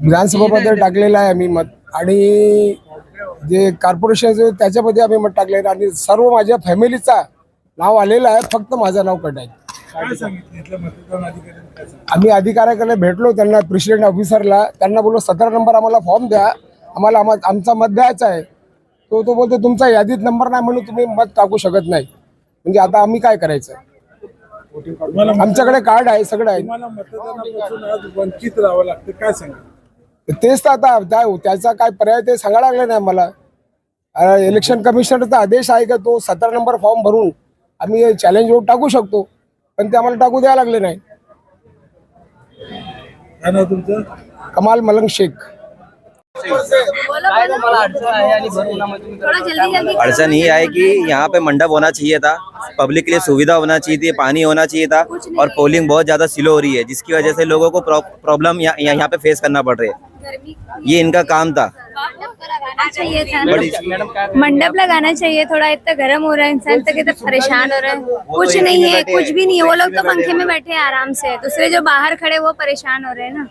विधानसभामध्ये टाकलेलं आहे आम्ही मत. आणि जे कॉर्पोरेशन त्याच्यामध्ये आम्ही मत टाकलेलं आहे. आणि सर्व माझ्या फॅमिलीचा नाव आलेलं आहे फक्त माझं नाव कट आहे काय सांगितलं? इथल्या मतदान अधिकाऱ्यांनी काय सांगितलं? आम्ही अधिकाऱ्याकडे भेटलो त्यांना प्रेसिडेंट ऑफिसरला त्यांना बोललो सतरा नंबर आम्हाला फॉर्म द्या. आम्हाला आम्हा आमचा मत द्यायचा आहे. तो तो बोलतो तुमचा यादीत नंबर नाही म्हणून तुम्ही मत टाकू शकत नाही. म्हणजे आता आम्ही काय करायचं? आमच्याकडे कार्ड आहे सगळं आहे. तुम्हाला मतदानापासून आज वंचित राहावं लागतं. काय सांगा तेच तर आता त्या त्याचा काय पर्याय ते सांगायला लागलं नाही मला. इलेक्शन कमिशनरचा आदेश आहे का तो? सतरा नंबर फॉर्म भरून आम्ही चॅलेंज वोट टाकू शकतो. पण ते आम्हाला टाकू द्यायला लागले नाही. काय नाव तुमचं? कमाल मलंग शेख. अड़चन ये है कि यहाँ पे मंडप होना चाहिए था। पब्लिक के लिए सुविधा होना चाहिए थी पानी होना चाहिए था और पोलिंग बहुत ज़्यादा स्लो हो रही है जिसकी वजह से लोगों को प्रॉब्लम यहाँ यहाँ पे फेस करना पड़ रही है। ये इनका काम था। चाहिए था। मंडप लगाना चाहिए थोड़ा इतना गर्म हो रहा है इंसान तक इतना परेशान हो रहा है। कुछ नहीं है कुछ भी नहीं है वो लोग तो पंखे में बैठे हैं आराम से। दूसरे जो बाहर खड़े वो परेशान हो रहे हैं ना।